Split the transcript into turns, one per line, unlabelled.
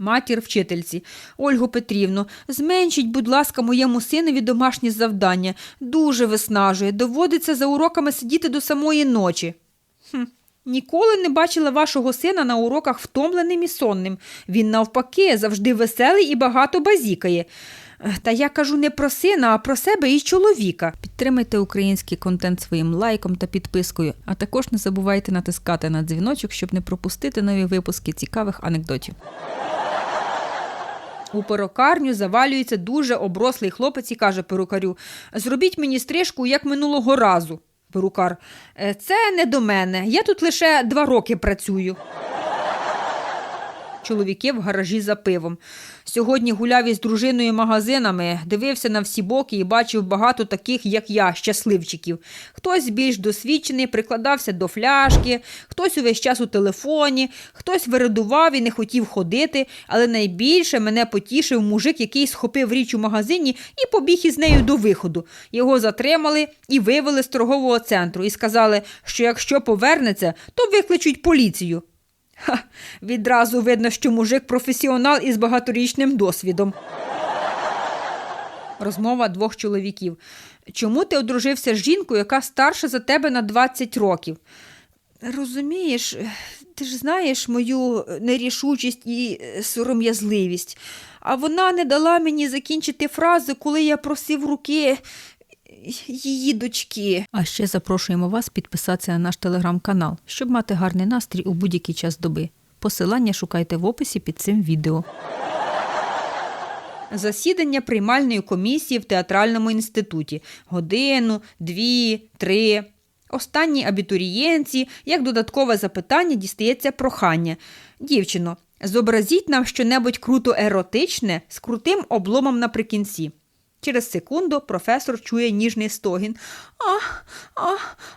Матір вчительці. Ольго Петрівно, зменшіть, будь ласка, моєму синові домашні завдання. Дуже виснажує. Доводиться за уроками сидіти до самої ночі. Хм. Ніколи не бачила вашого сина на уроках втомленим і сонним. Він, навпаки, завжди веселий і багато базікає. Та я кажу не про сина, а про себе і чоловіка. Підтримайте український контент своїм лайком та підпискою, а також не забувайте натискати на дзвіночок, щоб не пропустити нові випуски цікавих анекдотів. У перукарню завалюється дуже оброслий хлопець і каже перукарю: Зробіть мені стрижку, як минулого разу. Перукар. «Е, Це не до мене. Я тут лише два роки працюю. Чоловіки в гаражі за пивом. Сьогодні гуляв із дружиною магазинами, дивився на всі боки і бачив багато таких, як я, щасливчиків. Хтось більш досвідчений, прикладався до фляшки, хтось увесь час у телефоні, хтось вирадував і не хотів ходити, але найбільше мене потішив мужик, який схопив річ у магазині і побіг із нею до виходу. Його затримали і вивели з торгового центру і сказали, що якщо повернеться, то викличуть поліцію. Ха, відразу видно, що мужик професіонал із багаторічним досвідом. Розмова двох чоловіків. Чому ти одружився з жінкою, яка старша за тебе на 20 років? Розумієш, ти ж знаєш мою нерішучість і е, сором'язливість. А вона не дала мені закінчити фразу, коли я просив руки її дочки. А ще запрошуємо вас підписатися на наш телеграм-канал, щоб мати гарний настрій у будь-який час доби. Посилання шукайте в описі під цим відео. Засідання приймальної комісії в театральному інституті. Годину, дві, три. Останній абітурієнці, як додаткове запитання, дістається прохання. Дівчино, зобразіть нам щонебудь круто еротичне з крутим обломом наприкінці. Через секунду професор чує ніжний стогін. Ах, а, а, а, а, пчі.